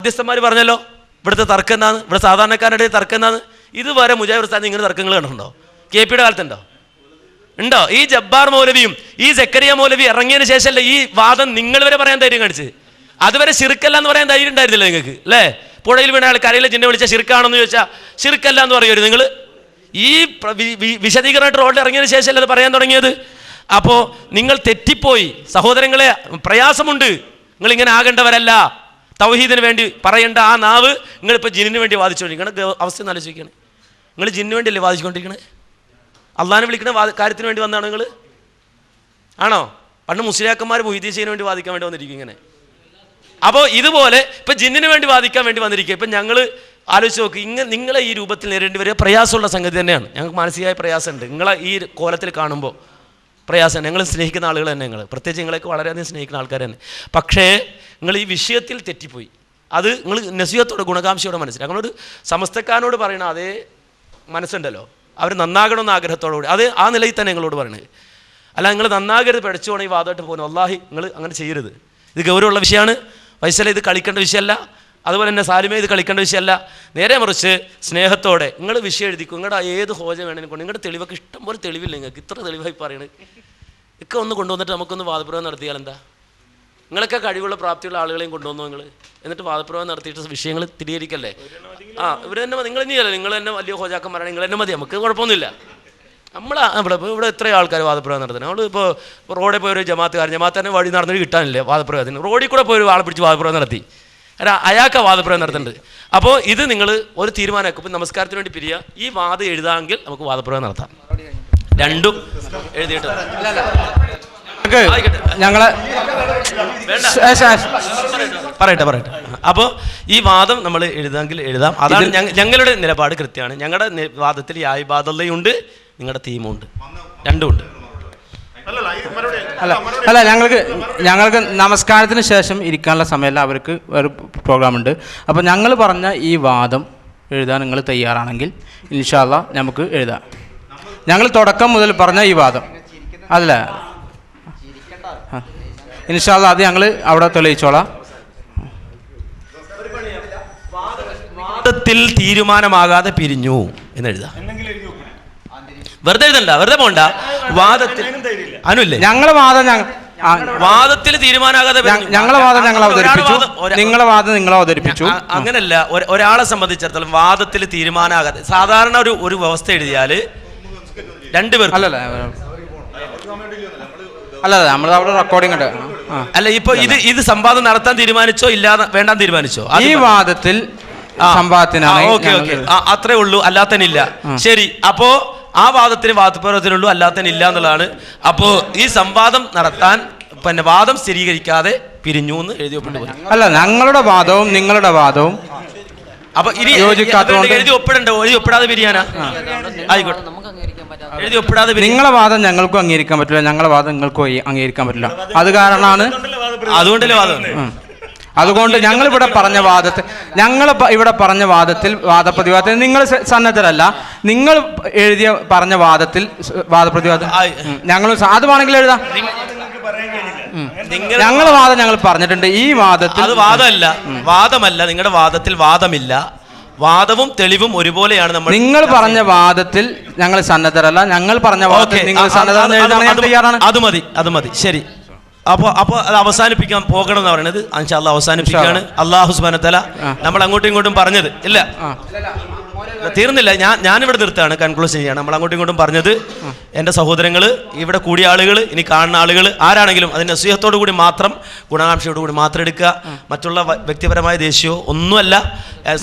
മധ്യസ്ഥന്മാർ പറഞ്ഞല്ലോ ഇവിടുത്തെ തർക്കം എന്നാണ് ഇവിടെ സാധാരണക്കാരുടെ തർക്കം എന്നാണ് ഇതുവരെ മുജാഹിർ ഉസ്താദ് ഇങ്ങനെ തർക്കങ്ങൾ കണ്ടിട്ടുണ്ടോ? കെ പിയുടെ കാലത്തുണ്ടോ? ഉണ്ടോ? ഈ ജബ്ബാർ മൗലവിയും ഈ ജക്കരിയ മൗലവി ഇറങ്ങിയതിന് ശേഷമല്ലേ ഈ വാദം നിങ്ങൾ വരെ പറയാൻ ധൈര്യം കാണിച്ച് അതുവരെ ശിർക്കല്ല എന്ന് പറയാൻ ധൈര്യം ഉണ്ടായിരുന്നില്ല നിങ്ങൾക്ക്? അല്ലേ പുഴയിൽ വീണ ആൾ കരയിലെ ചിന്ന വിളിച്ച ശിർക്കാണെന്ന് ചോദിച്ചാൽ ശിർക്കല്ല എന്ന് പറയുമോ നിങ്ങൾ ഈ വിശദീകരണമായിട്ട് റോഡിൽ ഇറങ്ങിയതിന് ശേഷമല്ലേ അത് പറയാൻ തുടങ്ങിയത്? അപ്പോൾ നിങ്ങൾ തെറ്റിപ്പോയി. സഹോദരങ്ങളെ പ്രയാസമുണ്ട്. നിങ്ങൾ ഇങ്ങനെ ആകേണ്ടവരല്ല. തൗഹീദിന് വേണ്ടി പറയേണ്ട ആ നാവ് നിങ്ങളിപ്പോൾ ജിന്നിന് വേണ്ടി വാദിച്ചുകൊണ്ടിരിക്കണം. അവസ്ഥ ഒന്ന് ആലോചിക്കുകയാണ് നിങ്ങൾ ജിന്നിന് വേണ്ടിയല്ലേ വാദിച്ചുകൊണ്ടിരിക്കണേ? അള്ളാഹിനെ വിളിക്കുന്ന വാ കാര്യത്തിന് വേണ്ടി വന്നതാണോ നിങ്ങൾ ആണോ? പണ്ട് മുസ്ലിയാക്കന്മാർ മൊയ്തീശിന് വേണ്ടി വാദിക്കാൻ വേണ്ടി വന്നിരിക്കും ഇങ്ങനെ. അപ്പോൾ ഇതുപോലെ ഇപ്പം ജിന്നിന് വേണ്ടി വാദിക്കാൻ വേണ്ടി വന്നിരിക്കുക. ഇപ്പം ഞങ്ങൾ ആലോചിച്ച് നോക്ക് ഇങ്ങനെ നിങ്ങളെ ഈ രൂപത്തിൽ നേരിടേണ്ടി വരിക പ്രയാസമുള്ള സംഗതി തന്നെയാണ്. ഞങ്ങൾക്ക് മാനസികമായ പ്രയാസമുണ്ട്. നിങ്ങളെ ഈ കോലത്തിൽ കാണുമ്പോൾ പ്രയാസം. ഞങ്ങൾ സ്നേഹിക്കുന്ന ആളുകൾ തന്നെ ഞങ്ങൾ പ്രത്യേകിച്ച് നിങ്ങളെയൊക്കെ വളരെയധികം സ്നേഹിക്കുന്ന ആൾക്കാർ തന്നെ. പക്ഷേ നിങ്ങൾ ഈ വിഷയത്തിൽ തെറ്റിപ്പോയി. അത് നിങ്ങൾ നസീഹത്തോടെ ഗുണകാംക്ഷയോടെ മനസ്സിലാക്കി നമ്മളൊരു സമസ്തക്കാരനോട് പറയണ അതേ മനസ്സുണ്ടല്ലോ. അവർ നന്നാകണമെന്ന ആഗ്രഹത്തോടുകൂടി. അത് ആ നിലയിൽ തന്നെ നിങ്ങളോട് പറയണത്. അല്ല നിങ്ങൾ നന്നാകരുത് പഠിച്ചുകൊണ്ടെങ്കിൽ ഈ വാദമായിട്ട് പോകുന്നു. അള്ളാഹി നിങ്ങൾ അങ്ങനെ ചെയ്യരുത്. ഇത് ഗൗരവമുള്ള വിഷയമാണ്. വയസ്സല്ല ഇത് കളിക്കേണ്ട വിഷയമല്ല. അതുപോലെ തന്നെ സാലിമേ ഇത് കളിക്കേണ്ട വിഷയമല്ല. നേരെ മറിച്ച് സ്നേഹത്തോടെ നിങ്ങൾ വിഷയം എഴുതിക്കും. നിങ്ങളുടെ ഏത് ഹോജ വേണമെങ്കിലും കൊണ്ട് നിങ്ങളുടെ തെളിവൊക്കെ ഇഷ്ടം പോലെ തെളിവില്ല നിങ്ങൾക്ക്? ഇത്ര തെളിവായി പറയണത് ഒക്കെ ഒന്ന് കൊണ്ടുവന്നിട്ട് നമുക്കൊന്ന് വാദപ്രവം നടത്തിയാൽ എന്താ? നിങ്ങളൊക്കെ കഴിവുള്ള പ്രാപ്തിയുള്ള ആളുകളെയും കൊണ്ടുവന്നു നിങ്ങൾ എന്നിട്ട് വാദപ്രവം നടത്തിയിട്ട് വിഷയങ്ങൾ തിരികരിക്കല്ലേ ആ ഇവർ തന്നെ നിങ്ങൾ തന്നെയല്ല നിങ്ങൾ തന്നെ വലിയ ഹോജാക്കന്മാരാണ്. നിങ്ങൾ തന്നെ മതി. നമുക്ക് കുഴപ്പമൊന്നുമില്ല. നമ്മൾ ഇവിടെ ഇവിടെ എത്ര ആൾക്കാർ വാദപ്രവം നടത്തുന്നത് നമ്മൾ ഇപ്പോൾ റോഡിൽ പോയൊരു ജമാത്തുകാരൻ ജമാത്ത് തന്നെ വഴി നടന്നിട്ട് കിട്ടാനില്ലേ വാദപ്രവേദന റോഡിൽ കൂടെ പോയി ഒരു ആളെ പിടിച്ച് വാദപ്രവം നടത്തി. അയാൾക്ക് വാദപ്രയോഗം നടത്തുന്നുണ്ട് അപ്പോൾ ഇത് നിങ്ങൾ ഒരു തീരുമാനമാക്കും. ഇപ്പം നമസ്കാരത്തിന് വേണ്ടി പിരിയുക ഈ വാദം എഴുതാമെങ്കിൽ നമുക്ക് വാദപ്രയോഗം നടത്താം. രണ്ടും എഴുതിയിട്ട്. ഞങ്ങളെ പറയട്ടെ പറയട്ടെ. അപ്പോൾ ഈ വാദം നമ്മൾ എഴുതാമെങ്കിൽ എഴുതാം. അതാണ് ഞങ്ങളുടെ നിലപാട് കൃത്യമാണ്. ഞങ്ങളുടെ വാദത്തിൽ യായ് യായ്ബാദല്ലയുണ്ട് നിങ്ങളുടെ തീമുണ്ട് രണ്ടുമുണ്ട് അല്ല അല്ല ഞങ്ങൾക്ക് ഞങ്ങൾക്ക് നമസ്കാരത്തിന് ശേഷം ഇരിക്കാനുള്ള സമയമല്ല. അവർക്ക് ഒരു പ്രോഗ്രാം ഉണ്ട് അപ്പോൾ ഞങ്ങൾ പറഞ്ഞ ഈ വാദം എഴുതാൻ നിങ്ങൾ തയ്യാറാണെങ്കിൽ ഇൻഷാല്ല നമുക്ക് എഴുതാം. ഞങ്ങൾ തുടക്കം മുതൽ പറഞ്ഞ ഈ വാദം. അതല്ല? ഇൻഷാല്ല അത് ഞങ്ങൾ അവിടെ തെളിയിച്ചോളാം. വാദത്തിൽ തീരുമാനമാകാതെ പിരിഞ്ഞു എന്ന് എഴുതാം. വെറുതെ എഴുതണ്ട വെറുതെ പോണ്ട. വാദത്തിൽ അനുല്ലേ ഞങ്ങളെ വാദം ഞങ്ങൾ വാദത്തിൽ തീരുമാനാകാതെ ഞങ്ങളെ വാദം ഞങ്ങൾ അവതരിപ്പിച്ചു. നിങ്ങളെ വാദം നിങ്ങൾ അവതരിപ്പിച്ചു. അങ്ങനല്ല. ഒരാളെ സംബന്ധിച്ചിടത്തോളം വാദത്തിൽ തീരുമാനാകാതെ സാധാരണ ഒരു ഒരു വ്യവസ്ഥ എഴുതിയാൽ രണ്ടുപേർ അല്ലല്ല അല്ല നമ്മൾ അവിടെ റെക്കോർഡിംഗ് ഉണ്ട്. അല്ല ഇപ്പൊ ഇത് ഇത് സംവാദം നടത്താൻ തീരുമാനിച്ചോ ഇല്ലാതെ വേണ്ടാൻ തീരുമാനിച്ചോ? ഈ വാദത്തിൽ സംവാദത്തിനാണ് ഓക്കെ ഓക്കെ. അത്രേ ഉള്ളൂ. അല്ലാത്തനില്ല. ശരി. അപ്പോ ആ വാദത്തിന് വാദപ്രവർത്തനമുള്ളൂ അല്ലാത്തതിന് ഇല്ല എന്നുള്ളതാണ്. അപ്പോ ഈ സംവാദം നടത്താൻ പിന്നെ വാദം സ്ഥിരീകരിക്കാതെ പിരിഞ്ഞു എന്ന് പോയി അല്ല ഞങ്ങളുടെ വാദവും നിങ്ങളുടെ വാദവും അപ്പൊ ഇനി എഴുതി ഒപ്പിടണ്ടോ? എഴുതി ഒപ്പിടാതെ പിരിയാനാ? ആയിക്കോട്ടെ. എഴുതി ഒപ്പിടാതെ നിങ്ങളെ വാദം ഞങ്ങൾക്കും അംഗീകരിക്കാൻ പറ്റില്ല ഞങ്ങളെ വാദം നിങ്ങൾക്കും അംഗീകരിക്കാൻ പറ്റില്ല. അത് കാരണമാണ് അതുകൊണ്ടല്ലേ വാദം. അതുകൊണ്ട് ഞങ്ങൾ ഇവിടെ പറഞ്ഞ വാദത്തിൽ ഞങ്ങൾ ഇവിടെ പറഞ്ഞ വാദത്തിൽ വാദപ്രതിവാദത്തിൽ നിങ്ങൾ സന്നദ്ധരല്ല. നിങ്ങൾ എഴുതിയ പറഞ്ഞ വാദത്തിൽ വാദപ്രതിവാദം. ഞങ്ങൾ അത് വേണമെങ്കിൽ എഴുതാം. ഞങ്ങളുടെ ഞങ്ങളെ വാദം ഞങ്ങൾ പറഞ്ഞിട്ടുണ്ട്. ഈ വാദത്തിൽ അത് വാദമല്ല. വാദമല്ല. നിങ്ങളുടെ വാദത്തിൽ വാദമില്ല. വാദവും തെളിവും ഒരുപോലെയാണ് നമ്മൾ നിങ്ങൾ പറഞ്ഞ വാദത്തിൽ ഞങ്ങൾ സന്നദ്ധരല്ല. ഞങ്ങൾ പറഞ്ഞ വാദത്തിൽ നിങ്ങൾ സന്നദ്ധ അത് മതി. അത് മതി. ശരി. അപ്പോൾ അപ്പോൾ അത് അവസാനിപ്പിക്കാൻ പോകണം എന്ന് പറയുന്നത് അവസാനിപ്പിക്കുകയാണ്. അള്ളാഹു സുബാനത്തല നമ്മൾ അങ്ങോട്ടും ഇങ്ങോട്ടും പറഞ്ഞത്. ഇല്ല. തീർന്നില്ല. ഞാൻ ഞാനിവിടെ നിർത്താണ് കൺക്ലൂഷൻ ചെയ്യാണ്. നമ്മൾ അങ്ങോട്ടും ഇങ്ങോട്ടും പറഞ്ഞത് എന്റെ സഹോദരങ്ങൾ ഇവിടെ കൂടിയ ആളുകൾ ഇനി കാണുന്ന ആളുകൾ ആരാണെങ്കിലും അതിന്റെ അസൂയത്തോടു കൂടി മാത്രം ഗുണകാംക്ഷയോടു കൂടി മാത്രം എടുക്കുക. മറ്റുള്ള വ്യക്തിപരമായ ദേഷ്യമോ ഒന്നുമല്ല.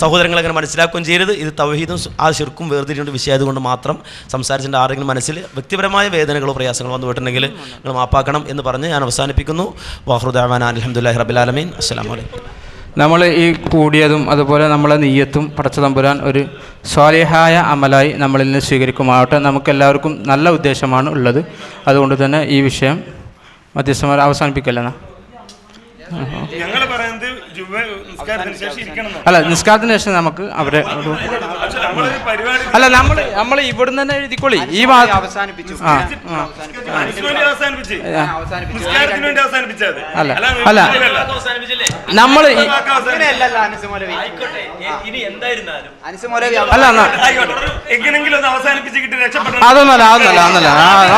സഹോദരങ്ങൾ അങ്ങനെ മനസ്സിലാക്കുകയും ചെയ്യരുത്. ഇത് തൗഹീദും ആ ശിർക്കും വേർതിരിഞ്ഞുകൊണ്ട് വിഷയമായതുകൊണ്ട് മാത്രം സംസാരിച്ചിട്ട് ആരെങ്കിലും മനസ്സിൽ വ്യക്തിപരമായ വേദനകളോ പ്രയാസങ്ങളോ വന്നു പോയിട്ടുണ്ടെങ്കിൽ നിങ്ങൾ മാപ്പാക്കണം എന്ന് പറഞ്ഞ് ഞാൻ അവസാനിപ്പിക്കുന്നു. വാഹൃദാൻ അലഹമുല്ലാഹി റബിലാലമീൻ അസ്സാം വലൈക്കും നമ്മൾ ഈ കൂടിയതും അതുപോലെ നമ്മളെ നെയ്യത്തും പടച്ച തമ്പുരാൻ ഒരു സ്വാലിഹായ അമലായി നമ്മളിൽ നിന്ന് സ്വീകരിക്കുമാവട്ടെ. നമുക്കെല്ലാവർക്കും നല്ല ഉദ്ദേശമാണ് ഉള്ളത്. അതുകൊണ്ട് തന്നെ ഈ വിഷയം മധ്യസ്ഥന്മാർ അവസാനിപ്പിക്കല്ലെന്നാ ഞങ്ങൾ പറയുന്നത് അല്ല നിസ്കാരത്തിന് ശേഷം നമുക്ക് അവരെ അല്ല നമ്മൾ നമ്മൾ ഇവിടുന്ന് തന്നെ എഴുതിക്കോളി. ഈ അവസാനിപ്പിച്ചു. അല്ല, അല്ല. അവസാനിപ്പിച്ചില്ലേ? നമ്മൾ അല്ല എന്നാ ആയിക്കോട്ടെ. ഒന്ന് അവസാനിപ്പിച്ച് കിട്ടി രക്ഷപ്പെട്ടു അതൊന്നല്ല അതൊന്നല്ല അതൊന്നല്ല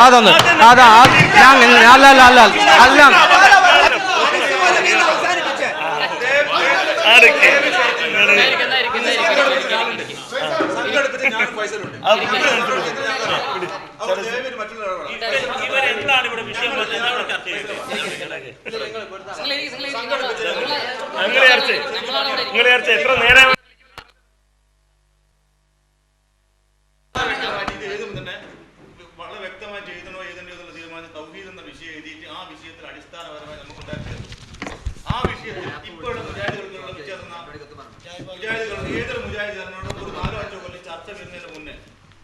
അതൊന്നും അതാ ഞാൻ അല്ല. അല്ല അല്ല അല്ല. ഇവരെന്താണ് ഇവിടെ വിഷയം ഇവിടെ ചർച്ച എത്ര നേരം വളരെ വ്യക്തമായിട്ട് എഴുതണോ എഴുതണ്ടോ എന്നുള്ള തീരുമാനം തൗഹീദ് എന്ന വിഷയം എഴുതിയിട്ട് ആ വിഷയത്തിൽ അടിസ്ഥാനപരമായി നമുക്ക് ഉണ്ടാക്കിയത് ആ വിഷയത്തിൽ ഇപ്പോഴുള്ള മുജാഹിദുകൾക്കുള്ള വ്യത്യാസം? മുജാഹിദുകൾ ഏതൊരു മുജാഹിദിനോട് ഒരു നാലോ അഞ്ചോ കൊല്ലം ചർച്ച വരുന്നതിന് മുന്നേ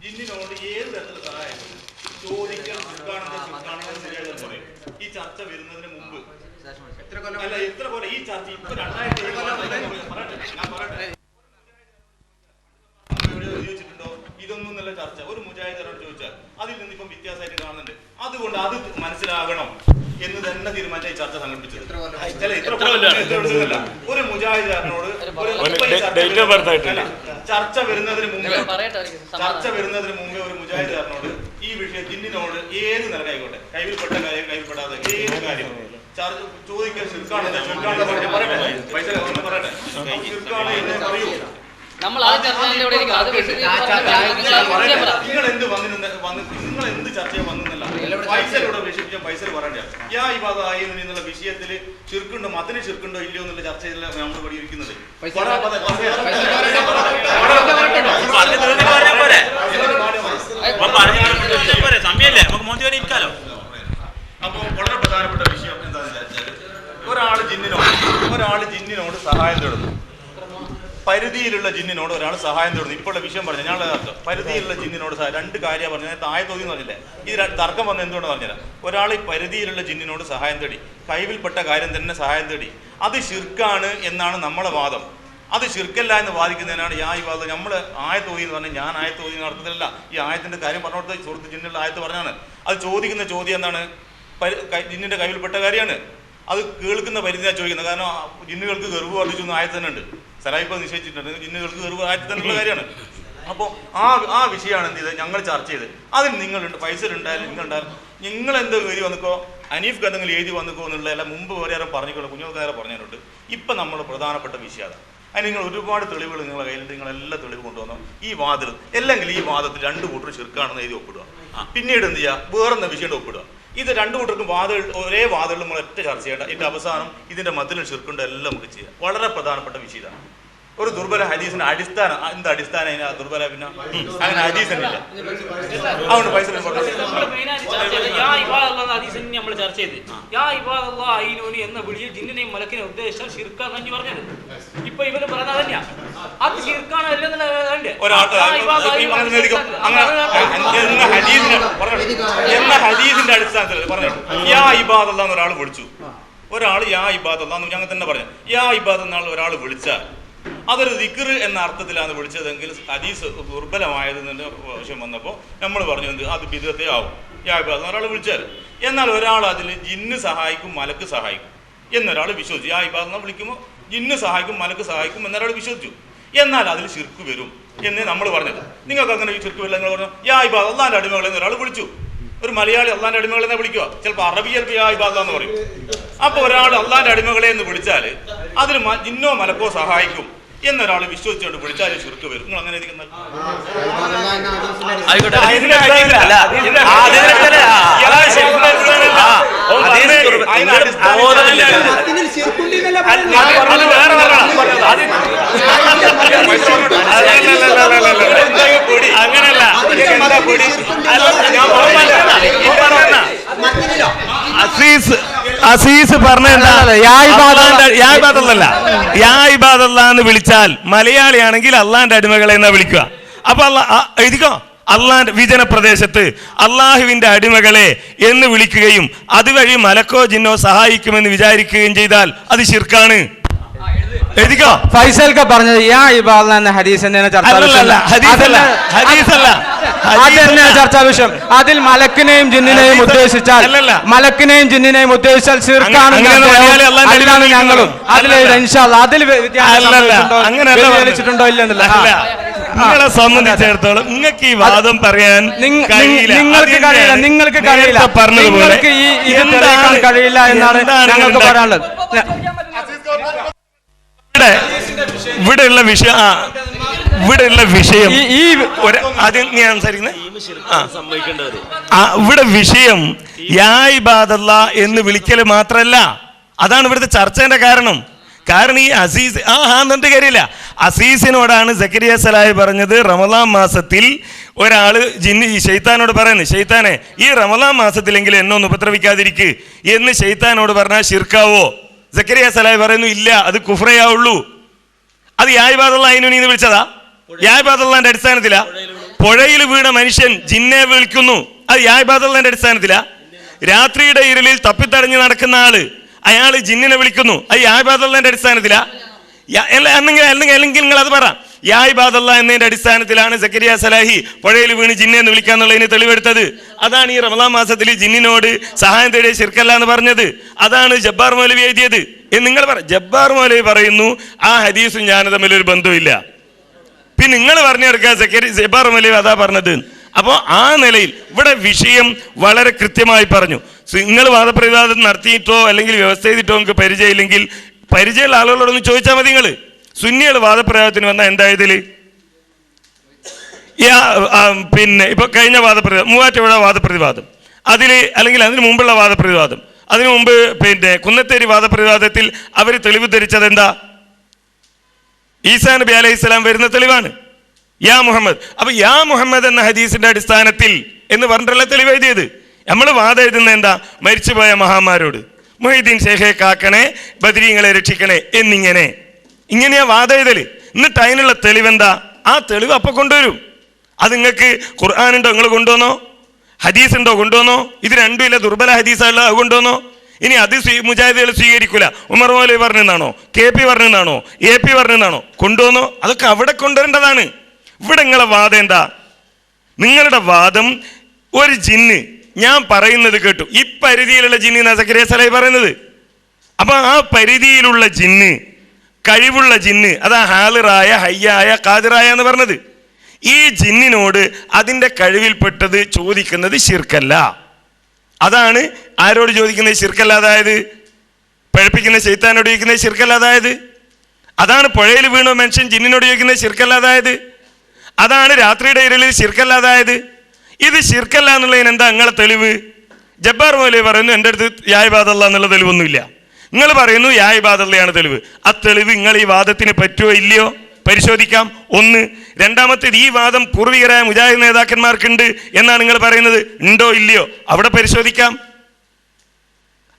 ജിന്നിനോട് ഏത് തരത്തിലുള്ള സഹായം ചോദിക്കാൻ സുഖാണെന്ന് സുഖാണെന്ന് മുജാഹിദ് പറയും ഈ ചർച്ച വരുന്നതിന് മുമ്പ്. അല്ല എത്ര പോലെ ഈ ചർച്ച ഇപ്പൊ രണ്ടായിരത്തി ഏഴ് ഞാൻ പറയട്ടെ വെച്ചിട്ടുണ്ടോ ഇതൊന്നും നല്ല ചർച്ച. ഒരു മുജാഹിദരോട് ചോദിച്ചാൽ അതിൽ നിന്ന് ഇപ്പം വ്യത്യാസമായിട്ട് കാണുന്നുണ്ട്. അതുകൊണ്ട് അത് മനസ്സിലാകണം. എന്ന് തന്നെ തീരുമാനിച്ച ഈ ചർച്ച സംഘടിപ്പിച്ചത്. ചില ഇത്ര കൊല്ലം ഒരു ചർച്ച വരുന്നതിന് മുമ്പ് ചർച്ച വരുന്നതിന് മുമ്പേ ഒരു മുജാഹിദാറിനോട് ഈ വിഷയം ജിന്നിനോട് ഏത് നിലക്കായിക്കോട്ടെ? കൈവിൽപ്പെട്ട കാര്യം കൈവിൽപ്പെടാതെ ഏത് കാര്യം? ചർച്ച ചോദിക്കാൻ ശിർക്കാണെന്ന് ശിർക്കാണെന്ന് പറഞ്ഞ് പറയട്ടെ? പൈസ പറയട്ടെ. ശിർക്കാണ് എന്ന് പറയൂ നമ്മൾ ആ ചർച്ച നിങ്ങൾ എന്ത് വന്നിരുന്ന വന്ന് നിങ്ങൾ എന്ത് ചർച്ചയെ വന്നില്ല പൈസയിലൂടെ ഞാൻ ഫൈസൽ പറയണ്ട യാ ഈ ഭാഗം ആയി എന്നുള്ള വിഷയത്തിൽ ചുരുക്കുണ്ടോ മതിന് ചുരുക്കുണ്ടോ ഇല്ലയോ എന്നുള്ള ചർച്ചയിലാണ് നമ്മൾ ഇവിടെ ഇരിക്കുന്നത് ഒരാൾ നമുക്ക് മോന്തി വരെ ഇരിക്കാലോ അപ്പോൾ വളരെ പ്രധാനപ്പെട്ട വിഷയം എന്താണെന്ന് വെച്ചാൽ ഒരാൾ ജിന്നിനോട് ഒരാൾ ജിന്നിനോട് സഹായം തേടുന്നു പരിധിയിലുള്ള ജിന്നിനോട് ഒരാൾ സഹായം തേടുന്നു. ഇപ്പോഴുള്ള വിഷയം പറഞ്ഞു അർത്ഥം പരിധിയിലുള്ള ജിന്നിനോട് സഹായം രണ്ട് കാര്യം പറഞ്ഞു ഞാൻ താഴെ തോന്നി പറഞ്ഞില്ലേ? ഈ തർക്കം വന്ന് എന്തുകൊണ്ട് പറഞ്ഞില്ല ഒരാൾ ഈ പരിധിയിലുള്ള ജിന്നിനോട് സഹായം തേടി കൈവിൽപ്പെട്ട കാര്യം തന്നെ സഹായം തേടി അത് ശിർക്കാണ് എന്നാണ് നമ്മളെ വാദം. അത് ശിർക്കല്ല എന്ന് വാദിക്കുന്നതിനാണ് ഞാൻ ഈ വാദം. നമ്മൾ ആയത്തോതി എന്ന് പറഞ്ഞാൽ ഞാൻ ആയത്തോതി എന്ന അർത്ഥത്തിലല്ല ഈ ആയത്തിന്റെ കാര്യം പറഞ്ഞു സുഹൃത്ത് ജിന്നുള്ള ആയത്ത് പറഞ്ഞാണ് അത് ചോദിക്കുന്ന ചോദ്യം എന്താണ്? ജിന്നിന്റെ കയ്യിൽപ്പെട്ട കാര്യമാണ്. അത് കേൾക്കുന്ന പരിധിയാണ് ചോദിക്കുന്നത്. കാരണം ജിന്നുകൾക്ക് ഗർവ് വർദ്ധിച്ചു എന്ന് ആയത്ത് തന്നെ ഉണ്ട്. സലായിപ്പ നിശ്ചയിച്ചിട്ടുണ്ട്. ജിന്നുകൾക്ക് കയറുക ആയത്ത് തന്നെയുള്ള കാര്യമാണ്. അപ്പോൾ ആ ആ വിഷയമാണ് എന്ത് ചെയ്തത്? ഞങ്ങൾ ചർച്ച ചെയ്ത് അതിൽ നിങ്ങളുണ്ട് പൈസ ഉണ്ടായാലും നിങ്ങളുണ്ടായാലും നിങ്ങൾ എന്ത് എഴുതി വന്നിക്കോ? അനീഫ് കഥങ്ങൾ എഴുതി വന്നിക്കോ എന്നുള്ള എല്ലാം മുമ്പ് വേറെ ആരും പറഞ്ഞിട്ടുണ്ട് കുഞ്ഞുങ്ങൾക്ക് പറഞ്ഞിട്ടുണ്ട്. ഇപ്പം നമ്മൾ പ്രധാനപ്പെട്ട വിഷയം അതാണ് അതിന് നിങ്ങൾ ഒരുപാട് തെളിവുകൾ നിങ്ങളുടെ കയ്യിലുണ്ട്. നിങ്ങൾ എല്ലാ തെളിവ് കൊണ്ടുവന്നു. ഈ വാതിൽ അല്ലെങ്കിൽ ഈ വാദത്തിൽ രണ്ട് കൂട്ടർ ചെറുക്കാണെന്ന് എഴുതി ഒപ്പിടുക. പിന്നീട് എന്ത് ചെയ്യുക? വേറൊന്ന് വിഷയം ഒപ്പിടുക. ഇത് രണ്ടു കൂട്ടർക്കും വാതിൽ ഒരേ വാതിൽ നമ്മൾ ഒറ്റ ചർച്ച ചെയ്യേണ്ട. ഇതിന്റെ അവസാനം ഇതിന്റെ മതിലും ചെറുക്കുണ്ട് എല്ലാം നമുക്ക് ചെയ്യാം. വളരെ പ്രധാനപ്പെട്ട വിഷയം ഇതാണ് ഒരു ദുർബല ഹദീസിന് അടിസ്ഥാനം എന്ത് അടിസ്ഥാനം അതിന് ദുർബല പിന്നെ? അങ്ങനെ ഹദീസിനില്ല. അതുകൊണ്ട് പൈസ നമ്മൾ ചർച്ച ചെയ്ത് യാ ഇബാദല്ലാ എന്ന വിളിയിൽ ജിന്നിനെയും മലക്കിനെ ഉദ്ദേശിച്ചാൽ ഷിർക്കാന്ന് അഞ്ഞു പറഞ്ഞത്. ഇപ്പൊ ഇവർ പറഞ്ഞത് തന്നെയാ അത് ഷിർക്കാണ് അല്ലെന്നുള്ള വേണ്ടേ? ഒരാൾ യാ ഇബാദല്ലാ ഈ അങ്ങനെ എഴുതിക്കോ. അങ്ങനെ എന്ന ഹദീസിന്റെ അടിസ്ഥാനത്തിൽ പറഞ്ഞു യാ ഇബാദല്ലാന്ന് ഒരാൾ വിളിച്ചു. ഒരാൾ യാ ഇബാദല്ലാന്ന് ഞങ്ങൾ തന്നെ പറഞ്ഞു. യാ ഇബാദ് എന്നാൾ ഒരാൾ വിളിച്ചാൽ അതൊരു ദിക്കർ എന്ന അർത്ഥത്തിലാണ് വിളിച്ചതെങ്കിൽ ഹദീസ് ദുർബലമായതിന്റെ വിഷയം വന്നപ്പോൾ നമ്മൾ പറഞ്ഞു എന്ത്? അത് ബിദത്തെ ആവും. യാ ഇബാദ് എന്ന് ഒരാൾ വിളിച്ചാൽ. എന്നാൽ ഒരാൾ അതിൽ ജിന്ന് സഹായിക്കും മലക്ക് സഹായിക്കും എന്നൊരാൾ വിശ്വസിച്ചു. യാ ഇബാദ് എന്ന് വിളിക്കുമ്പോൾ ജിന്ന് സഹായിക്കും മലക്ക് സഹായിക്കും എന്നൊരാൾ വിശ്വസിച്ചു. എന്നാൽ അതിൽ ശിർക്ക് വരും എന്ന് നമ്മൾ പറഞ്ഞത്. നിങ്ങൾക്ക് അങ്ങനെ ഈ ശിർക്ക് വരില്ല നിങ്ങൾ പറഞ്ഞു യാ അള്ളാന്റെ അടിമകളെ ഒരാൾ വിളിച്ചു. ഒരു മലയാളി അള്ളാന്റെ അടിമകളെ എന്ന് വിളിക്കുക ചിലപ്പോൾ അറബി ചിലപ്പോൾ യാ ഇബാദ് എന്ന് പറയും. അപ്പൊ ഒരാൾ അള്ളാന്റെ അടിമകളെ എന്ന് വിളിച്ചാൽ അതിൽ ജിന്നോ മലക്കോ സഹായിക്കും. എന്നൊരാൾ വിശ്വസിച്ചുകൊണ്ട് വിളിച്ചാൽ ചുരുക്ക് വരും. നിങ്ങൾ അങ്ങനെ അങ്ങനല്ല. അങ്ങനല്ല അസീസ്. അസീസ് പറഞ്ഞല്ല എന്ന് വിളിച്ചാൽ മലയാളിയാണെങ്കിൽ അള്ളാന്റെ അടിമകളെ എന്നാ വിളിക്കുക. അപ്പൊ അല്ല എഴുതിക്കോ? അള്ളാന്റെ വിജന പ്രദേശത്ത് അള്ളാഹുവിന്റെ അടിമകളെ എന്ന് വിളിക്കുകയും അതുവഴി മലക്കോ ജിന്നോ സഹായിക്കുമെന്ന് വിചാരിക്കുകയും ചെയ്താൽ അത് ശിർക്കാണ്. എഴുതിക്കോ? ഫൈസൽക്ക പറഞ്ഞത് യാ ഇബാദ എന്ന ഹദീസ് ഹദീസല്ല, അതന്നെ- ഹദീസല്ല, അത് തന്നെയാണ് ചർച്ചാ വിഷയം അതിൽ മലക്കിനെയും ജിന്നിനെയും ഉദ്ദേശിച്ചാൽ. മലക്കിനെയും ജിന്നിനെയും ഉദ്ദേശിച്ചാൽ ഒന്ന് അതിലാണ് ഞങ്ങളും. അതിൽ അതിൽ പറഞ്ഞത്. ഇല്ലെന്നില്ല നിങ്ങളെ സംബന്ധിച്ചിടത്തോളം നിങ്ങൾക്ക് ഈ വാദം പറയാൻ നിങ്ങൾക്ക് കഴിയില്ല നിങ്ങൾക്ക് കഴിയില്ല. പറഞ്ഞതുപോലെ നിങ്ങൾക്ക് ഈ എന്താണ് കഴിയില്ല എന്നാണ് ഞങ്ങൾക്ക് പറയാനുള്ളത്. ഇവിടെ ഇവിടെയുള്ള വിഷയം ആ. ഇവിടെയുള്ള വിഷയം ഈ ഒരു ആദ്യം ഞാൻ സംസാരിക്കുന്നത് ഇവിടെ വിഷയം യാ ബാദല്ല എന്ന് വിളിക്കൽ മാത്രല്ല. അതാണ് ഇവിടുത്തെ ചർച്ചേന്റെ കാരണം. കാരണം ഈ അസീസ് ആ ആ എന്നിട്ട് കാര്യമില്ല. അസീസിനോടാണ് സക്കരിയ സലാഹി പറഞ്ഞത് റമലാം മാസത്തിൽ ഒരാൾ ജിന്നി ഈ ഷെയ്ത്താനോട് പറയുന്നത് ഷെയ്ത്താനെ ഈ റമലാം മാസത്തിലെങ്കിലും എന്നെ ഒന്ന് ഉപദ്രവിക്കാതിരിക്ക്. എന്ന് ഷെയ്ത്താനോട് പറഞ്ഞാൽ ഷിർക്കാവോ സക്കരിയ സലാഹി പറയുന്നു ഇല്ല അത് കുഫ്രയാവുള്ളൂ അത് യായ്ബാദുള്ള അതിനുനീന്ന് വിളിച്ചതാ? യായ്ബാദുള്ളന്റെ അടിസ്ഥാനത്തിലാ? പുഴയിൽ വീണ മനുഷ്യൻ ജിന്നെ വിളിക്കുന്നു. അത് യാബാദുള്ളാന്റെ അടിസ്ഥാനത്തിലാ? രാത്രിയുടെ ഇരുളിൽ തപ്പിത്തടഞ്ഞു നടക്കുന്ന ആൾ അയാൾ ജിന്നിനെ വിളിക്കുന്നു. അത് യാബാദുള്ളാന്റെ അടിസ്ഥാനത്തിലാ? അല്ലെങ്കിൽ അല്ലെങ്കിൽ അല്ലെങ്കിൽ നിങ്ങൾ അത് പറ. യായ്ബാദല്ല എന്നതിന്റെ അടിസ്ഥാനത്തിലാണ് സക്കരിയ സലാഹി പുഴയിൽ വീണ് ജിന്നെ എന്ന് വിളിക്കാന്നുള്ളതിന് തെളിവെടുത്തത്. അതാണ് ഈ റമദാൻ മാസത്തിൽ ജിന്നിനോട് സഹായം തേടിയ ശിർക്കല്ല എന്ന് പറഞ്ഞത്. അതാണ് ജബ്ബാർ മൗലവി എഴുതിയത്. എന്ന് നിങ്ങൾ പറ. ജബ്ബാർ മൗലവി പറയുന്നു ആ ഹദീസും ഞാനും തമ്മിൽ ഒരു ബന്ധമില്ല പിന്നെ നിങ്ങൾ പറഞ്ഞെടുക്കുക സെക്രട്ടറി ജബ്ബാർ മൗലവി അതാ പറഞ്ഞത്. അപ്പോൾ ആ നിലയിൽ ഇവിടെ വിഷയം വളരെ കൃത്യമായി പറഞ്ഞു. നിങ്ങൾ വാദപ്രതിവാദം നടത്തിയിട്ടോ അല്ലെങ്കിൽ വ്യവസ്ഥ ചെയ്തിട്ടോ നിങ്ങൾക്ക് പരിചയമില്ലെങ്കിൽ പരിചയമുള്ള ആളുകളോടൊന്ന് ചോദിച്ചാൽ മതി നിങ്ങൾ സുന്നികൾ വാദപ്രയോഗത്തിന് വന്നാൽ എന്തായതിൽ പിന്നെ ഇപ്പൊ കഴിഞ്ഞ വാദപ്രതിവാദം മൂവാറ്റുപുഴ വാദപ്രതിവാദം. അതിൽ അല്ലെങ്കിൽ അതിന് മുമ്പുള്ള വാദപ്രതിവാദം. അതിനു മുമ്പ് പിന്നെ കുന്നത്തേരി വാദപ്രതിവാദത്തിൽ അവർ തെളിവ് ധരിച്ചത് എന്താ ഈസാ നബി അലൈഹി സ്വലാം വരുന്ന തെളിവാണ്. യാ മുഹമ്മദ്. അപ്പൊ യാ മുഹമ്മദ് എന്ന ഹദീസിന്റെ അടിസ്ഥാനത്തിൽ എന്ന് പറഞ്ഞിട്ടുള്ള തെളിവ് എഴുതിയത്. നമ്മൾ വാദം എഴുതുന്ന എന്താ? മരിച്ചുപോയ മഹാമാരോട് മൊഹീദ്ദീൻ ഷേഖെ കാക്കണേ ബദരീങ്ങളെ രക്ഷിക്കണേ എന്നിങ്ങനെ. ഇങ്ങനെയാ വാദം എഴുതൽ. എന്നിട്ട് അതിനുള്ള തെളിവെന്താ? ആ തെളിവ് അപ്പൊ കൊണ്ടുവരും. അത് നിങ്ങൾക്ക് ഖുർആാനുണ്ടോ നിങ്ങൾ കൊണ്ടുവന്നോ? ഹദീസ് ഉണ്ടോ? കൊണ്ടുവന്നോ? ഇത് രണ്ടും ഇല്ല ദുർബല ഹദീസാണല്ലോ അത് കൊണ്ടുവന്നോ? ഇനി അത് സ്വീ- മുജാഹിദികൾ സ്വീകരിക്കില്ല ഉമർ മൗലവി പറഞ്ഞെന്നാണോ? കെ പി പറഞ്ഞെന്നാണോ? എ പി പറഞ്ഞെന്നാണോ? കൊണ്ടുവന്നോ? അതൊക്കെ അവിടെ കൊണ്ടുവരേണ്ടതാണ്. ഇവിടെ നിങ്ങളെ വാദം എന്താ? നിങ്ങളുടെ വാദം ഒരു ജിന്ന്. ഞാൻ പറയുന്നത് കേട്ടു. ഈ പരിധിയിലുള്ള ജിന്ന് എന്നാ സക്കരിയ സലായി പറയുന്നത്? അപ്പൊ ആ പരിധിയിലുള്ള ജിന്ന് കഴിവുള്ള ജിന്ന് അതാ ഹാലിറായ ഹയ്യായ കാതിറായ എന്ന് പറഞ്ഞത്. ഈ ജിന്നിനോട് അതിന്റെ കഴിവിൽപ്പെട്ടത് ചോദിക്കുന്നത് ശിർക്കല്ല. അതാണ് ആരോട് ചോദിക്കുന്നത് ശിർക്കല്ല അതായത് പഴപ്പിക്കുന്ന ചെയ്ത്താനോട് ചോദിക്കുന്നത് ശിർക്കല്ല അതായത് അതാണ് പുഴയിൽ വീണ മനുഷ്യൻ ജിന്നിനോട് ചോദിക്കുന്നത് ശിർക്കല്ല അതായത് അതാണ് രാത്രിയുടെ ഇരലിൽ ശിർക്കല്ല അതായത് ഇത് ശിർക്കല്ല എന്നുള്ളതിന് എന്താ നിങ്ങളെ തെളിവ്? ജബ്ബാർ മോലെ പറയുന്നു എന്റെ അടുത്ത് യായ്ബാദല്ല എന്നുള്ള തെളിവൊന്നുമില്ല. നിങ്ങൾ പറയുന്നു യായ്ബാദല്ലയാണ് തെളിവ്. ആ തെളിവ് നിങ്ങൾ ഈ വാദത്തിന് പറ്റുമോ ഇല്ലയോ? പരിശോധിക്കാം. ഒന്ന് രണ്ടാമത്തേത് ഈ വാദം പൂർവികരായ മുജാഹിദ് നേതാക്കന്മാർക്കുണ്ട് എന്നാണ് നിങ്ങൾ പറയുന്നത്. ഉണ്ടോ ഇല്ലയോ? അവിടെ പരിശോധിക്കാം.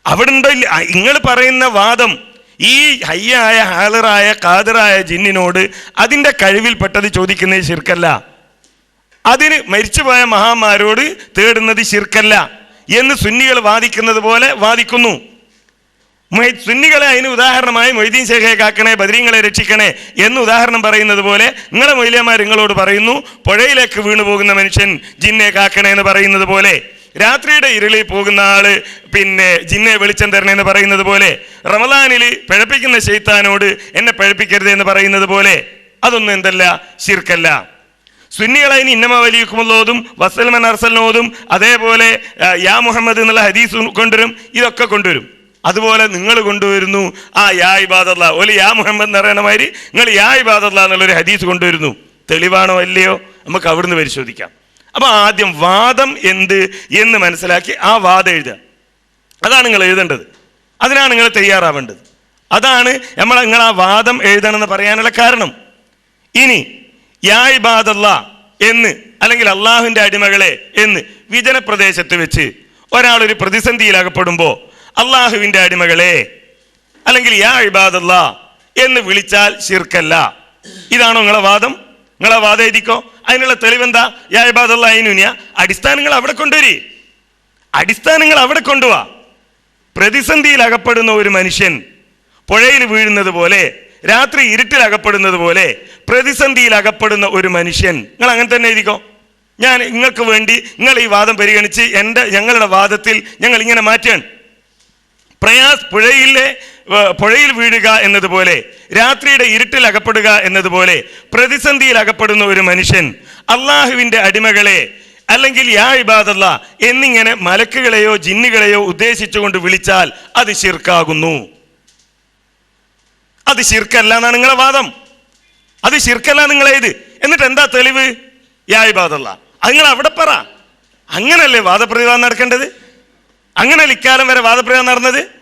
അവിടെ ഉണ്ടോ ഇല്ല നിങ്ങൾ പറയുന്ന വാദം ഈ ഹയ്യായ ഹാലറായ കാതറായ ജിന്നിനോട് അതിന്റെ കഴിവിൽപ്പെട്ടത് ചോദിക്കുന്നത് ശിർക്കല്ല. അതിന് മരിച്ചുപോയ മഹാമാരോട് തേടുന്നത് ശിർക്കല്ല എന്ന് സുന്നികൾ വാദിക്കുന്നത് പോലെ വാദിക്കുന്നു. സുന്നികളെ അതിന് ഉദാഹരണമായി മൊയ്തീൻ ശേഖയെ കാക്കണേ ബദരീങ്ങളെ രക്ഷിക്കണേ എന്ന് ഉദാഹരണം പറയുന്നത് പോലെ നിങ്ങളെ മൊയ്ലിയമാർ നിങ്ങളോട് പറയുന്നു പുഴയിലേക്ക് വീണു പോകുന്ന മനുഷ്യൻ ജിന്നെ കാക്കണേ എന്ന് പറയുന്നത് പോലെ. രാത്രിയുടെ ഇരുളിൽ പോകുന്ന ആൾ പിന്നെ ജിന്നെ വെളിച്ചം തരണേ എന്ന് പറയുന്നത് പോലെ. റമദാനിൽ പിഴപ്പിക്കുന്ന ശൈത്താനോട് എന്നെ പിഴപ്പിക്കരുത് എന്ന് പറയുന്നത് പോലെ. അതൊന്നും എന്തല്ല ശിർക്കല്ല. സുന്നികളെ ഇനി ഇന്നമ വലിയക്കുമുള്ളതും വസൽമൻ അർസലിനോതും അതേപോലെ യാ മുഹമ്മദ് എന്നുള്ള ഹദീസ് കൊണ്ടുവരും ഇതൊക്കെ കൊണ്ടുവരും. അതുപോലെ നിങ്ങൾ കൊണ്ടുവരുന്നു. ആ യാ ഇബാദല്ല. ഒരു യാ മുഹമ്മദ് എന്ന് പറയുന്ന മാതിരി നിങ്ങൾ യാ ഇബാദല്ല എന്നുള്ളൊരു ഹദീസ് കൊണ്ടുവരുന്നു. തെളിവാണോ അല്ലയോ? നമുക്ക് അവിടുന്ന് പരിശോധിക്കാം. അപ്പോൾ ആദ്യം വാദം എന്ത് എന്ന് മനസ്സിലാക്കി ആ വാദം എഴുതുക. അതാണ് നിങ്ങൾ എഴുതേണ്ടത്. അതിനാണ് നിങ്ങൾ തയ്യാറാവേണ്ടത്. അതാണ് നമ്മൾ നിങ്ങൾ ആ വാദം എഴുതണമെന്ന് പറയാനുള്ള കാരണം. ഇനി യാ ഇബാദല്ല എന്ന് അല്ലെങ്കിൽ അള്ളാഹുവിന്റെ അടിമകളെ എന്ന് വിജന പ്രദേശത്ത് വെച്ച് ഒരാളൊരു പ്രതിസന്ധിയിൽ അകപ്പെടുമ്പോൾ അള്ളാഹുവിന്റെ അടിമകളെ അല്ലെങ്കിൽ യാ ഇബാദല്ല എന്ന് വിളിച്ചാൽ ശിർക്കല്ല. ഇതാണോ നിങ്ങളെ വാദം? നിങ്ങളെ വാദം എഴുതിക്കോ അതിനുള്ള തെളിവെന്താ? യാ ഇബാദല്ല അടിസ്ഥാനങ്ങൾ അവിടെ കൊണ്ടുവരി. അടിസ്ഥാനങ്ങൾ അവിടെ കൊണ്ടുവാ. പ്രതിസന്ധിയിൽ അകപ്പെടുന്ന ഒരു മനുഷ്യൻ പുഴയിൽ വീഴുന്നത് പോലെ രാത്രി ഇരുട്ടിൽ അകപ്പെടുന്നത് പോലെ പ്രതിസന്ധിയിൽ അകപ്പെടുന്ന ഒരു മനുഷ്യൻ. നിങ്ങൾ അങ്ങനെ തന്നെ എഴുതിക്കോ. ഞാൻ നിങ്ങൾക്ക് വേണ്ടി നിങ്ങൾ ഈ വാദം പരിഗണിച്ച് എന്റെ ഞങ്ങളുടെ വാദത്തിൽ ഞങ്ങൾ ഇങ്ങനെ മാറ്റുകയാണ്. പ്രയാസ് പുഴയിലെ പുഴയിൽ വീഴുക എന്നതുപോലെ രാത്രിയുടെ ഇരുട്ടിൽ അകപ്പെടുക എന്നതുപോലെ പ്രതിസന്ധിയിൽ അകപ്പെടുന്ന ഒരു മനുഷ്യൻ അള്ളാഹുവിന്റെ അടിമകളെ അല്ലെങ്കിൽ യാ ഇബാദല്ല എന്നിങ്ങനെ മലക്കുകളെയോ ജിന്നുകളെയോ ഉദ്ദേശിച്ചുകൊണ്ട് വിളിച്ചാൽ അത് ശിർക്കാകുന്നു. അത് ശിർക്കല്ല എന്നാണ് നിങ്ങളെ വാദം. അത് ശിർക്കല്ല നിങ്ങളേത്. എന്നിട്ട് എന്താ തെളിവ്? യാ ഇബാദല്ല. നിങ്ങൾ അവിടെ പറ. അങ്ങനല്ലേ വാദപ്രതിവാദം നടക്കേണ്ടത്? അങ്ങനല്ല ഇക്കാലം വരെ വാദപ്രതിവാദം നടന്നത്?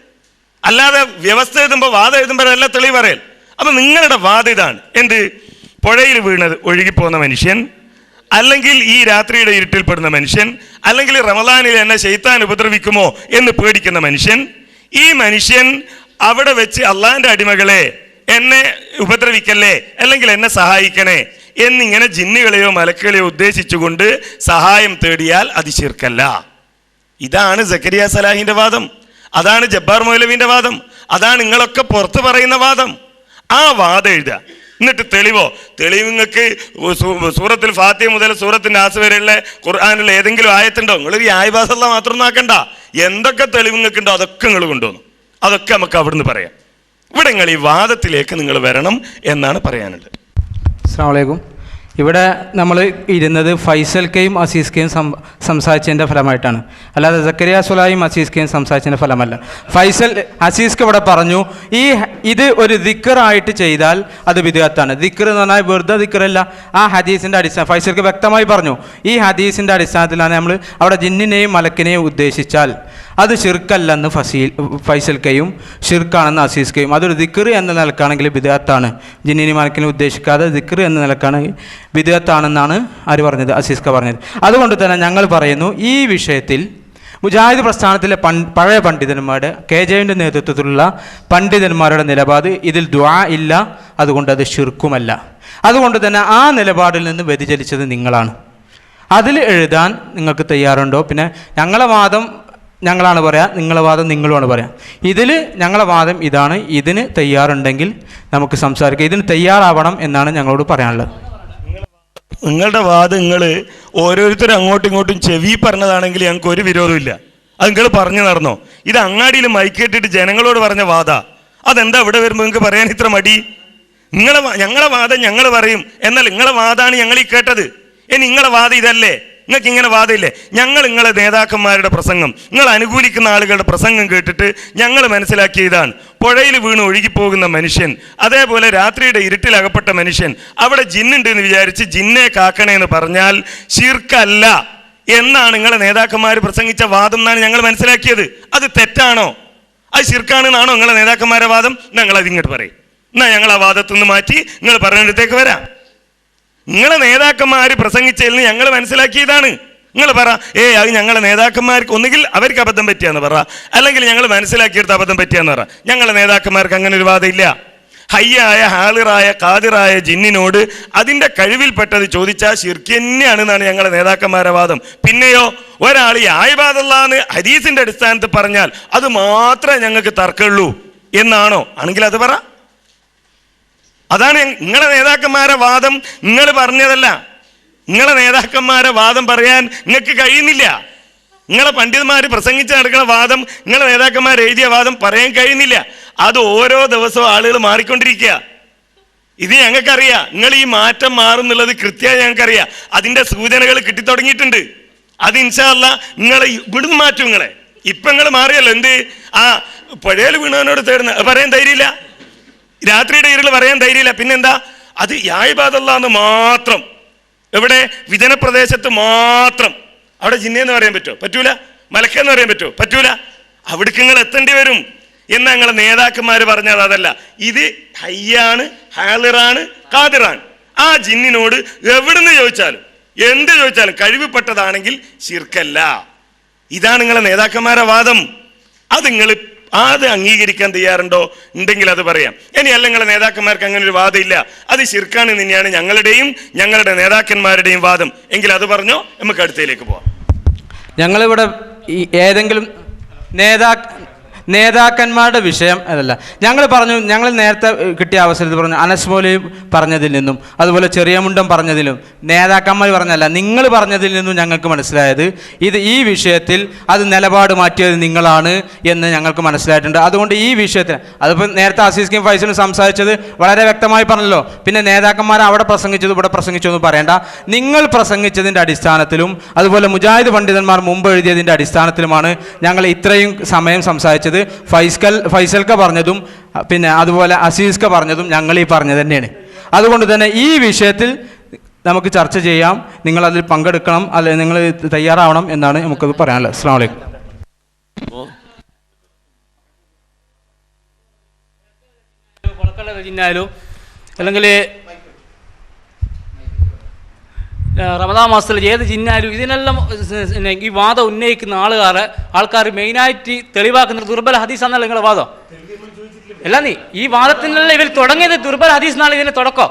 അല്ലാതെ വ്യവസ്ഥ എഴുതുമ്പോൾ വാദം എഴുതുമ്പോഴല്ല തെളിവ് പറയൽ. അപ്പൊ നിങ്ങളുടെ വാദം ഇതാണ്. എന്ത്? പുഴയിൽ വീണത് ഒഴുകിപ്പോകുന്ന മനുഷ്യൻ അല്ലെങ്കിൽ ഈ രാത്രിയുടെ ഇരുട്ടിൽപ്പെടുന്ന മനുഷ്യൻ അല്ലെങ്കിൽ റമദാനിൽ എന്നെ ശൈത്താൻ ഉപദ്രവിക്കുമോ എന്ന് പേടിക്കുന്ന മനുഷ്യൻ. ഈ മനുഷ്യൻ അവിടെ വെച്ച് അള്ളാഹിന്റെ അടിമകളെ എന്നെ ഉപദ്രവിക്കല്ലേ അല്ലെങ്കിൽ എന്നെ സഹായിക്കണേ എന്നിങ്ങനെ ജിന്നുകളെയോ മലക്കുകളെയോ ഉദ്ദേശിച്ചുകൊണ്ട് സഹായം തേടിയാൽ അത് ശിർക്കല്ല. ഇതാണ് സക്കരിയ സലാഹിന്റെ വാദം. അതാണ് ജബ്ബാർ മൗലവിന്റെ വാദം. അതാണ് നിങ്ങളൊക്കെ പുറത്ത് പറയുന്ന വാദം. ആ വാദം എഴുതുക. എന്നിട്ട് തെളിവോ? തെളിവ് നിങ്ങൾക്ക് സൂറത്തിൽ ഫാത്തിയ മുതൽ സൂറത്തിന്റെ ആസ് വരെയുള്ള ഖുർആാനുള്ള ഏതെങ്കിലും ആയത്തുണ്ടോ? നിങ്ങൾ ഈ ആയബാസല്ല മാത്രം നോക്കണ്ട. എന്തൊക്കെ തെളിവ് നിങ്ങൾക്ക് ഉണ്ടോ അതൊക്കെ നിങ്ങൾ കൊണ്ടുവന്നു. അതൊക്കെ നമുക്ക് അവിടുന്ന് പറയാം. ഇവിടെ നിങ്ങൾ ഈ വാദത്തിലേക്ക് നിങ്ങൾ വരണം എന്നാണ് പറയാനുള്ളത്. അസ്സാം വലൈക്കും ഇവിടെ നമ്മൾ ഇരുന്നത് ഫൈസൽ കെയും അസീസ് കെയും സംസാരിച്ചതിന്റെ ഫലമായിട്ടാണ്. അല്ലാതെ സക്കരിയ സുലായും അസീസ് കെയും സംസാരിച്ചതിന്റെ ഫലമല്ല. ഫൈസൽ അസീസ്ക്ക് ഇവിടെ പറഞ്ഞു ഈ ഇത് ഒരു ദിക്കറായിട്ട് ചെയ്താൽ അത് വിദഗത്താണ് ദിക്കർ എന്ന് പറഞ്ഞാൽ വെറുതെ ദിക്കറല്ല ആ ഹദീസിന്റെ അടിസ്ഥാനം ഫൈസൽക്ക് വ്യക്തമായി പറഞ്ഞു ഈ ഹദീസിന്റെ അടിസ്ഥാനത്തിലാണ് നമ്മൾ അവിടെ ജിന്നിനെയും മലക്കിനെയും ഉദ്ദേശിച്ചാൽ അത് ഷിർക്കല്ലെന്ന് ഫസീൽ ഫൈസൽ കെയും ഷിർക്കാണെന്ന് അസീസ് കെയും അതൊരു ദിക്കർ എന്ന നിലക്കാണെങ്കിൽ വിദഗത്താണ് ജിന്നിനി മാലിക്കിനെ ഉദ്ദേശിക്കാതെ ദിക്കർ എന്ന നിലക്കാണ് വിദഗത്താണെന്നാണ് ആര് പറഞ്ഞത്? അസീസ്ക പറഞ്ഞത്. അതുകൊണ്ട് തന്നെ ഞങ്ങൾ പറയുന്നു ഈ വിഷയത്തിൽ മുജാഹിദ് പ്രസ്ഥാനത്തിലെ പഴയ പണ്ഡിതന്മാരുടെ കെ ജെയുടെ നേതൃത്വത്തിലുള്ള പണ്ഡിതന്മാരുടെ നിലപാട് ഇതിൽ ദ്വാ ഇല്ല അതുകൊണ്ട് അത് ഷിർക്കുമല്ല അതുകൊണ്ട് തന്നെ ആ നിലപാടിൽ നിന്ന് വ്യതിചലിച്ചത് നിങ്ങളാണ്. അതിൽ എഴുതാൻ നിങ്ങൾക്ക് തയ്യാറുണ്ടോ? പിന്നെ ഞങ്ങളെ വാദം ഞങ്ങളാണ് പറയാം നിങ്ങളെ വാദം നിങ്ങളുമാണ് പറയാം. ഇതിൽ ഞങ്ങളെ വാദം ഇതാണ് ഇതിന് തയ്യാറുണ്ടെങ്കിൽ നമുക്ക് സംസാരിക്കാം. ഇതിന് തയ്യാറാവണം എന്നാണ് ഞങ്ങളോട് പറയാനുള്ളത്. നിങ്ങളുടെ വാദം നിങ്ങൾ ഓരോരുത്തരും അങ്ങോട്ടും ഇങ്ങോട്ടും ചെവി പറഞ്ഞതാണെങ്കിൽ ഞങ്ങൾക്ക് ഒരു വിരോധമില്ല അത് നിങ്ങൾ പറഞ്ഞു നടന്നോ? ഇത് അങ്ങാടിയിൽ മൈക്കേട്ടിട്ട് ജനങ്ങളോട് പറഞ്ഞ വാദ. അതെന്താ ഇവിടെ വരുമ്പോൾ നിങ്ങൾക്ക് പറയാൻ ഇത്ര മടി? നിങ്ങളെ ഞങ്ങളെ വാദം ഞങ്ങൾ പറയും. എന്നാൽ നിങ്ങളെ വാദമാണ് ഞങ്ങൾ ഈ കേട്ടത്. ഇനി നിങ്ങളെ വാദം ഇതല്ലേ? നിങ്ങൾക്ക് ഇങ്ങനെ വാദമില്ലേ ഞങ്ങൾ നിങ്ങളെ നേതാക്കന്മാരുടെ പ്രസംഗം നിങ്ങൾ അനുകൂലിക്കുന്ന ആളുകളുടെ പ്രസംഗം കേട്ടിട്ട് ഞങ്ങൾ മനസ്സിലാക്കിയതാണ്. പുഴയിൽ വീണ് ഒഴുകിപ്പോകുന്ന മനുഷ്യൻ അതേപോലെ രാത്രിയുടെ ഇരുട്ടിലകപ്പെട്ട മനുഷ്യൻ അവിടെ ജിന്നുണ്ട് എന്ന് വിചാരിച്ച് ജിന്നെ കാക്കണേ എന്ന് പറഞ്ഞാൽ ശീർക്കല്ല എന്നാണ് നിങ്ങളെ നേതാക്കന്മാർ പ്രസംഗിച്ച വാദം എന്നാണ് ഞങ്ങൾ മനസ്സിലാക്കിയത്. അത് തെറ്റാണോ? അത് ശിർക്കാണെന്നാണോ നിങ്ങളെ നേതാക്കന്മാരുടെ വാദം? ഞങ്ങൾ അതിങ്ങോട്ട് പറയും. എന്നാ ഞങ്ങൾ ആ വാദത്തുനിന്ന് മാറ്റി നിങ്ങൾ പറഞ്ഞിടത്തേക്ക് വരാം. നിങ്ങളെ നേതാക്കന്മാർ പ്രസംഗിച്ചതിൽ ഞങ്ങൾ മനസ്സിലാക്കിയതാണ്. നിങ്ങൾ പറ ഏ അത് ഞങ്ങളെ നേതാക്കന്മാർക്ക് ഒന്നുകിൽ അവർക്ക് അബദ്ധം പറ്റിയാന്ന് പറ അല്ലെങ്കിൽ ഞങ്ങൾ മനസ്സിലാക്കിയെടുത്ത് അബദ്ധം പറ്റിയാന്ന് പറ. ഞങ്ങളെ നേതാക്കന്മാർക്ക് അങ്ങനെ ഒരു വാദമില്ല ഹയ്യായ ഹാളിറായ കാതിറായ ജിന്നിനോട് അതിന്റെ കഴിവിൽപ്പെട്ടത് ചോദിച്ചാൽ ശിർക്ക് തന്നെയാണെന്നാണ് ഞങ്ങളെ നേതാക്കന്മാരെ വാദം. പിന്നെയോ ഒരാൾ ഈ ആയിബാദല്ലാന്ന് ഹദീസിന്റെ അടിസ്ഥാനത്തിൽ പറഞ്ഞാൽ അത് മാത്രമേ ഞങ്ങൾക്ക് തർക്കമുള്ളൂ. എന്നാണോ? ആണെങ്കിൽ അത് പറ. അതാണ് നിങ്ങളെ നേതാക്കന്മാരെ വാദം നിങ്ങൾ പറഞ്ഞതല്ല. നിങ്ങളെ നേതാക്കന്മാരെ വാദം പറയാൻ നിങ്ങൾക്ക് കഴിയുന്നില്ല. നിങ്ങളെ പണ്ഡിതന്മാർ പ്രസംഗിച്ച് നടക്കുന്ന വാദം നിങ്ങളെ നേതാക്കന്മാർ എഴുതിയ വാദം പറയാൻ കഴിയുന്നില്ല. അത് ഓരോ ദിവസവും ആളുകൾ മാറിക്കൊണ്ടിരിക്കുക. ഇത് ഞങ്ങൾക്കറിയാം. നിങ്ങൾ ഈ മാറ്റം മാറുന്നുള്ളത് കൃത്യമായി ഞങ്ങൾക്കറിയാം. അതിന്റെ സൂചനകൾ കിട്ടിത്തുടങ്ങിയിട്ടുണ്ട്. അത് ഇൻഷാല്ല നിങ്ങളെ ഇവിടുന്ന് മാറ്റും നിങ്ങളെ. ഇപ്പം നിങ്ങൾ മാറിയല്ലോ. എന്ത്? ആ പുഴയിൽ വീണവനോട് തേടുന്ന. പറയാൻ ധൈര്യമില്ല. രാത്രിയുടെ ഇരുൾ പറയാൻ ധൈര്യമില്ല. പിന്നെന്താ? അത് യായ്പാതല്ലാന്ന് മാത്രം. എവിടെ? വിജന പ്രദേശത്ത് മാത്രം. അവിടെ ജിന്നെന്ന് പറയാൻ പറ്റുമോ? പറ്റൂല. മലക്കെന്ന് പറയാൻ പറ്റുമോ? പറ്റൂല. അവിടേക്ക് നിങ്ങൾ എത്തേണ്ടി വരും. എന്ന് ഞങ്ങളെ നേതാക്കന്മാർ പറഞ്ഞത് അതല്ല. ഇത് ഹയ്യാണ് ഹാലിറാണ് കാതിറാണ് ആ ജിന്നിനോട് എവിടുന്ന് ചോദിച്ചാലും എന്ത് ചോദിച്ചാലും കഴിവുപ്പെട്ടതാണെങ്കിൽ ശിർക്കല്ല. ഇതാണ് നിങ്ങളെ നേതാക്കന്മാരെ വാദം. അത് നിങ്ങൾ അത് അംഗീകരിക്കാൻ തയ്യാറുണ്ടോ? ഉണ്ടെങ്കിൽ അത് പറയാം. ഇനി അല്ലെങ്കിൽ നേതാക്കന്മാർക്ക് അങ്ങനെ ഒരു വാദമില്ല. അത് ശിർക്കാണ് തന്നെയാണ് ഞങ്ങളുടെയും ഞങ്ങളുടെ നേതാക്കന്മാരുടെയും വാദം. എങ്കിൽ അത് പറഞ്ഞോ നമുക്ക് അടുത്തയിലേക്ക് പോവാം. ഞങ്ങളിവിടെ ഏതെങ്കിലും നേതാ നേതാക്കന്മാരുടെ വിഷയം അതല്ല. ഞങ്ങൾ പറഞ്ഞു ഞങ്ങൾ നേരത്തെ കിട്ടിയ അവസരത്തിൽ പറഞ്ഞു അനസ് മൗലവി പറഞ്ഞതിൽ നിന്നും അതുപോലെ ചെറിയ മുണ്ടം പറഞ്ഞതിലും നേതാക്കന്മാർ പറഞ്ഞല്ല നിങ്ങൾ പറഞ്ഞതിൽ നിന്നും ഞങ്ങൾക്ക് മനസ്സിലായത് ഇത് ഈ വിഷയത്തിൽ അത് നിലപാട് മാറ്റിയത് നിങ്ങളാണ് എന്ന് ഞങ്ങൾക്ക് മനസ്സിലായിട്ടുണ്ട്. അതുകൊണ്ട് ഈ വിഷയത്തിൽ അതിപ്പോൾ നേരത്തെ അസീസ് കിം ഫൈസലും സംസാരിച്ചത് വളരെ വ്യക്തമായി പറഞ്ഞല്ലോ. പിന്നെ നേതാക്കന്മാർ അവിടെ പ്രസംഗിച്ചത് ഇവിടെ പ്രസംഗിച്ചു എന്ന് പറയേണ്ട. നിങ്ങൾ പ്രസംഗിച്ചതിന്റെ അടിസ്ഥാനത്തിലും അതുപോലെ മുജാഹിദ് പണ്ഡിതന്മാർ മുമ്പ് എഴുതിയതിന്റെ അടിസ്ഥാനത്തിലുമാണ് ഞങ്ങൾ ഇത്രയും സമയം സംസാരിച്ചത്. ഫൈസ്കൽ ഫൈസൽക്ക പറഞ്ഞതും പിന്നെ അതുപോലെ അസീസ്ക പറഞ്ഞതും ഞങ്ങൾ ഈ പറഞ്ഞത് തന്നെയാണ്. അതുകൊണ്ട് തന്നെ ഈ വിഷയത്തിൽ നമുക്ക് ചർച്ച ചെയ്യാം. നിങ്ങൾ അതിൽ പങ്കെടുക്കണം അല്ലെ നിങ്ങൾ തയ്യാറാവണം എന്നാണ് നമുക്കത് പറയാനുള്ളത്. അസ്സാം വലൈക്കും അല്ലെങ്കിൽ റമദാൻ മാസത്തിൽ ഏത് ജിന്നാലും ഇതിനെല്ലാം ഈ വാദം ഉന്നയിക്കുന്ന ആളുകാർ ആൾക്കാർ മെയിനായിട്ട് തെളിവാക്കുന്ന ദുർബല ഹദീസ് എന്നല്ല നിങ്ങളുടെ വാദം? അല്ല നീ ഈ വാദത്തിനല്ല ഇവർ തുടങ്ങിയത് ദുർബല ഹദീസ് എന്നാണ് ഇതിന്റെ തുടക്കം.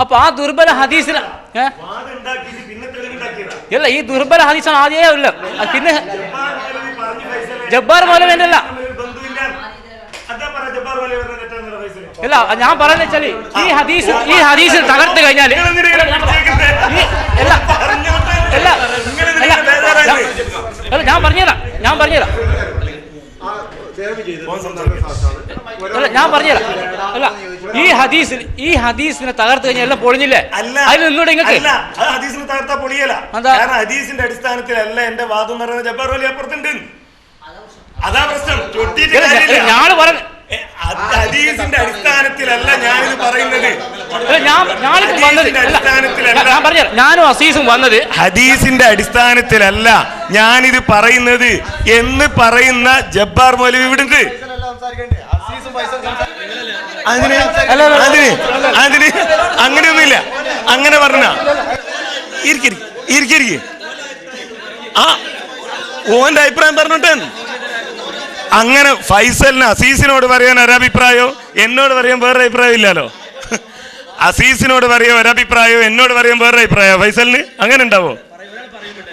അപ്പൊ ആ ദുർബല ഹദീസിന് ഇല്ല അല്ല ഈ ദുർബല ഹദീസാണ് ആദ്യമേ ഇല്ല അത് പിന്നെ ജബ്ബാർ മൗലവി എന്നല്ല അല്ല ഞാൻ പറയുന്നത് വെച്ചാൽ ഈ ഹദീസ് ഈ ഹദീസ് തകർത്ത് കഴിഞ്ഞാൽ ഈ- അല്ല. അല്ല. അല്ല. ഞാൻ- പറഞ്ഞുതരാം. ഞാൻ പറഞ്ഞുതരാം. അല്ല ഞാൻ പറഞ്ഞുതരാം. അല്ല ഈ ഹദീസിൽ ഈ ഹദീസിനെ തകർത്ത് കഴിഞ്ഞാൽ എല്ലാം പൊളിഞ്ഞില്ലേ? അതിൽ നിന്നൂടെ ഹദീസിന് തകർത്താ പൊളിയല്ല. കാരണം ഹദീസിന്റെ അടിസ്ഥാനത്തിലല്ല എന്റെ വാദം എന്ന് പറയുന്നത് ജബ്ബാർ വലിയ അപ്പുറത്തുണ്ട്. അതാ പ്രശ്നം. ഞാൻ പറഞ്ഞു ഹദീസിന്റെ അടിസ്ഥാനത്തിലല്ല ഞാനിത് പറയുന്നത്. അല്ല, ഞാൻ വന്നത് ഹദീസിന്റെ അല്ല, ഞാൻ പറഞ്ഞുതരാം ഞാനും അസീസും വന്നത് ഹദീസിന്റെ അടിസ്ഥാനത്തിലല്ല ഞാനിത് പറയുന്നത് എന്ന് പറയുന്ന ജബ്ബാർ മൗലവി ഇവിടെ ഉണ്ട് അതിന് അതിന് അതിന് അങ്ങനെയൊന്നുമില്ല. അങ്ങനെ പറഞ്ഞ. ഇരിക്കിരിക്ക് ഇരിക്കിരിക്ക് ആ ഓന്റെ അഭിപ്രായം പറഞ്ഞിട്ട് അങ്ങനെ ഫൈസലിന് അസീസിനോട് പറയാൻ ഒരഭിപ്രായോ? എന്നോട് പറയാൻ വേറെ അഭിപ്രായം ഇല്ലല്ലോ. അസീസിനോട് പറയാൻ ഒരഭിപ്രായോ? എന്നോട് പറയാൻ വേറെ അഭിപ്രായോ? ഫൈസലിന് അങ്ങനെ ഉണ്ടാവോ?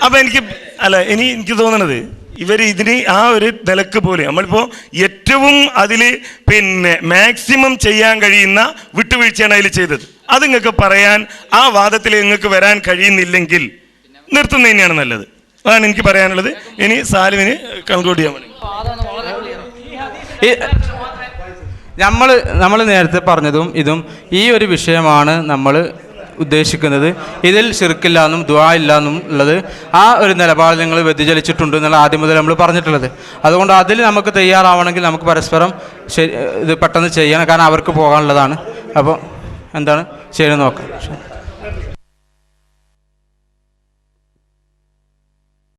അപ്പൊ എനിക്ക് അല്ല ഇനി എനിക്ക് തോന്നണത് ഇവർ ഇതിന് ആ ഒരു നിലയ്ക്ക് പോലെ നമ്മളിപ്പോൾ ഏറ്റവും അതിൽ പിന്നെ മാക്സിമം ചെയ്യാൻ കഴിയുന്ന വിട്ടുവീഴ്ചയാണ് അതിൽ ചെയ്തത്. അത് നിങ്ങൾക്ക് പറയാൻ ആ വാദത്തിൽ നിങ്ങൾക്ക് വരാൻ കഴിയുന്നില്ലെങ്കിൽ നിർത്തുന്നത് തന്നെയാണ് നല്ലത്. അതാണ് എനിക്ക് പറയാനുള്ളത്. ഇനി സാലിമിന് കൺക്ലൂഡ് ചെയ്യാൻ നമ്മൾ നമ്മൾ നേരത്തെ പറഞ്ഞതും ഇതും ഈ ഒരു വിഷയമാണ് നമ്മൾ ഉദ്ദേശിക്കുന്നത്. ഇതിൽ ഷിർക്കില്ല എന്നും ദ്വാ ഇല്ല എന്നും ഉള്ളത് ആ ഒരു നിലപാട് നിങ്ങൾ വ്യതിചലിച്ചിട്ടുണ്ട് എന്നുള്ള ആദ്യം മുതൽ നമ്മൾ പറഞ്ഞിട്ടുള്ളത്. അതുകൊണ്ട് അതിൽ നമുക്ക് തയ്യാറാവണമെങ്കിൽ നമുക്ക് പരസ്പരം ശരി ഇത് പെട്ടെന്ന് ചെയ്യണം. കാരണം അവർക്ക് പോകാനുള്ളതാണ്. അപ്പോൾ എന്താണ്? ശരി നോക്കാം.